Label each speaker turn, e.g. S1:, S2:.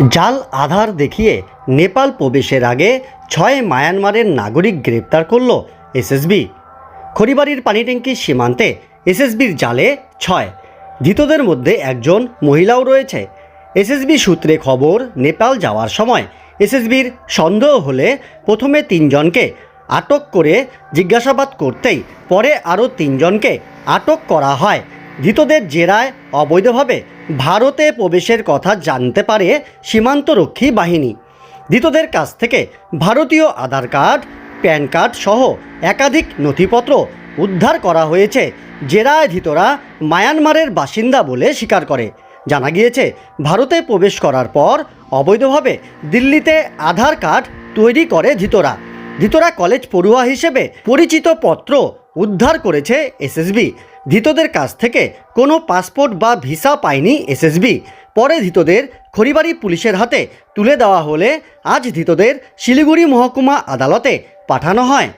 S1: জাল আধার দেখিয়ে নেপাল প্রবেশের আগে ছয় মায়ানমারের নাগরিক গ্রেপ্তার করল এসএসবি। খড়িবাড়ির পানিট্যাঙ্কির সীমান্তে এসএসবির জালে ছয়। ধৃতদের মধ্যে একজন মহিলাও রয়েছে। এসএসবি সূত্রে খবর, নেপাল যাওয়ার সময় এসএসবির সন্দেহ হলে প্রথমে তিনজনকে আটক করে জিজ্ঞাসাবাদ করতেই পরে আরও তিনজনকে আটক করা হয়। ধৃতদের জেরায় অবৈধভাবে ভারতে প্রবেশের কথা জানতে পারে সীমান্তরক্ষী বাহিনী। ধৃতদের কাছ থেকে ভারতীয় আধার কার্ড, প্যান কার্ড সহ একাধিক নথিপত্র উদ্ধার করা হয়েছে। জেরায় ধৃতরা মায়ানমারের বাসিন্দা বলে স্বীকার করে। জানা গিয়েছে, ভারতে প্রবেশ করার পর অবৈধভাবে দিল্লিতে আধার কার্ড তৈরি করে ধৃতরা। ধৃতরা কলেজ পড়ুয়া হিসেবে পরিচিত পত্র উদ্ধার করেছে এসএসবি। ধৃতদের কাছ থেকে কোনো পাসপোর্ট বা ভিসা পায়নি এসএসবি। পরে ধৃতদের খড়িবাড়ি পুলিশের হাতে তুলে দেওয়া হলে আজ ধৃতদের শিলিগুড়ি মহকুমা আদালতে পাঠানো হয়।